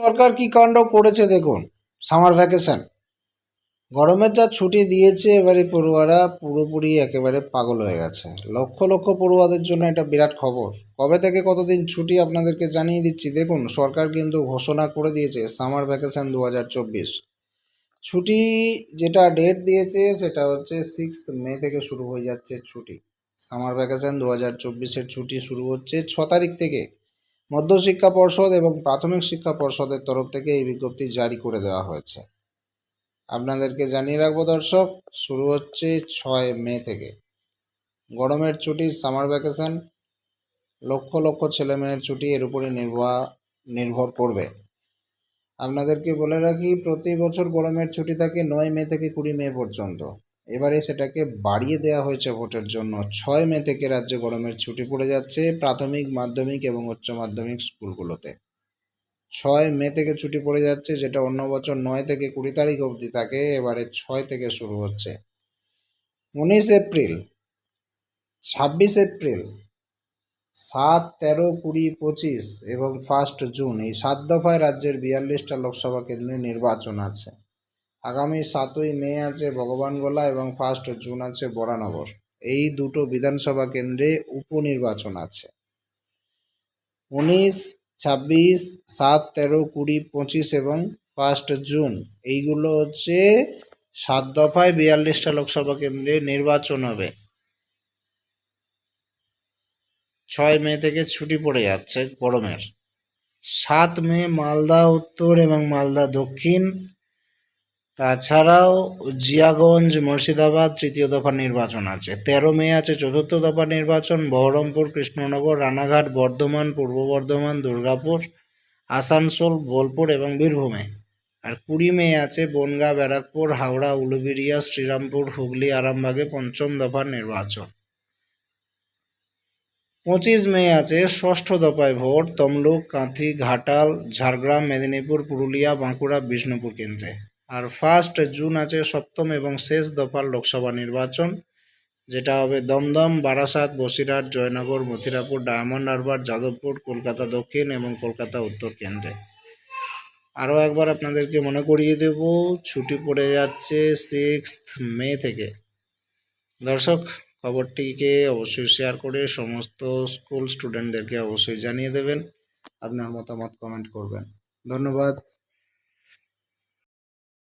সরকার কি কাণ্ড করেছে দেখুন সামার ভ্যাকেশন গরমের যা ছুটি দিয়েছে এবারে পড়ুয়ারা পুরোপুরি একেবারে পাগল হয়ে গেছে। লক্ষ লক্ষ পড়ুয়াদের জন্য এটা বিরাট খবর। কবে থেকে কতদিন ছুটি আপনাদেরকে জানিয়ে দিচ্ছি, দেখুন, সরকার কিন্তু ঘোষণা করে দিয়েছে সামার ভ্যাকেশন দু হাজার চব্বিশ। ছুটি যেটা ডেট দিয়েছে সেটা হচ্ছে সিক্স মে থেকে শুরু হয়ে যাচ্ছে ছুটি। সামার ভ্যাকেশন দু হাজার চব্বিশের ছুটি শুরু হচ্ছে ছ তারিখ থেকে। মধ্যশিক্ষা পর্ষদ এবং প্রাথমিক শিক্ষা পর্ষদের তরফ থেকে এই বিজ্ঞপ্তি জারি করে দেওয়া হয়েছে। আপনাদেরকে জানিয়ে রাখব দর্শক, শুরু হচ্ছে ছয় মে থেকে। গরমের ছুটি, সামার ভ্যাকেশন, লক্ষ লক্ষ ছেলে মেয়ের ছুটি এর উপরে নির্ভর নির্ভর করবে। আপনাদেরকে বলে রাখি, প্রতি বছর গরমের ছুটি থাকে নয় মে থেকে কুড়ি মে পর্যন্ত। এবারে সেটাকে বাড়িয়ে দেওয়া হয়েছে ভোটের জন্য। ছয় মে থেকে রাজ্যে গরমের ছুটি পড়ে যাচ্ছে প্রাথমিক, মাধ্যমিক এবং উচ্চ মাধ্যমিক স্কুলগুলোতে। ছয় মে থেকে ছুটি পড়ে যাচ্ছে যেটা অন্য বছর নয় থেকে কুড়ি তারিখ অবধি থাকে, এবারে ছয় থেকে শুরু হচ্ছে। উনিশ এপ্রিল, ছাব্বিশ এপ্রিল, সাত, তেরো, কুড়ি, পঁচিশ এবং ফার্স্ট জুন এই সাত দফায় রাজ্যের বিয়াল্লিশটা লোকসভা কেন্দ্রে নির্বাচন আছে। আগামী সাতই মে আছে ভগবানগোলা এবং ফার্স্ট জুন আছে বরানগর। এই দুটো বিধানসভা কেন্দ্রে উপনির্বাচন আছে। উনিশ, ছাব্বিশ, সাত, তেরো, কুড়ি, পঁচিশ এবং ফার্স্ট জুন, এইগুলো হচ্ছে সাত দফায় বিয়াল্লিশটা লোকসভা কেন্দ্রে নির্বাচন হবে। ছয় মে থেকে ছুটি পড়ে যাচ্ছে গরমের। সাত মে মালদা উত্তর এবং মালদা দক্ষিণ তাছাড়াও জিয়াগঞ্জ মুর্শিদাবাদ তৃতীয় দফা নির্বাচন আছে। তেরো মে আছে চতুর্থ দফা নির্বাচন, বহরমপুর, কৃষ্ণনগর, রানাঘাট, বর্ধমান, পূর্ব বর্ধমান, দুর্গাপুর, আসানসোল, বোলপুর এবং বীরভূমে। আর কুড়ি মে আছে বনগাঁ, ব্যারাকপুর, হাওড়া, উলুবেড়িয়া, শ্রীরামপুর, হুগলি, আরামবাগে পঞ্চম দফার নির্বাচন। পঁচিশ মে আছে ষষ্ঠ দফায় ভোট, তমলুক, কাঁথি, ঘাটাল, ঝাড়গ্রাম, মেদিনীপুর, পুরুলিয়া, বাঁকুড়া, বিষ্ণুপুর কেন্দ্রে। আর ফার্স্ট জুন আছে সপ্তম এবং শেষ দফার লোকসভা নির্বাচন, যেটা হবে দমদম, বারাসাত, বসিরহাট, জয়নগর, মথিরাপুর, ডায়মন্ড হারবার, যাদবপুর, কলকাতা দক্ষিণ এবং কলকাতা উত্তর কেন্দ্রে। আরও একবার আপনাদেরকে মনে করিয়ে দেব, ছুটি পড়ে যাচ্ছে সিক্স মে থেকে। দর্শক, খবরটিকে অবশ্যই শেয়ার করে সমস্ত স্কুল স্টুডেন্টদেরকে অবশ্যই জানিয়ে দেবেন। আপনার মতামত কমেন্ট করবেন। ধন্যবাদ।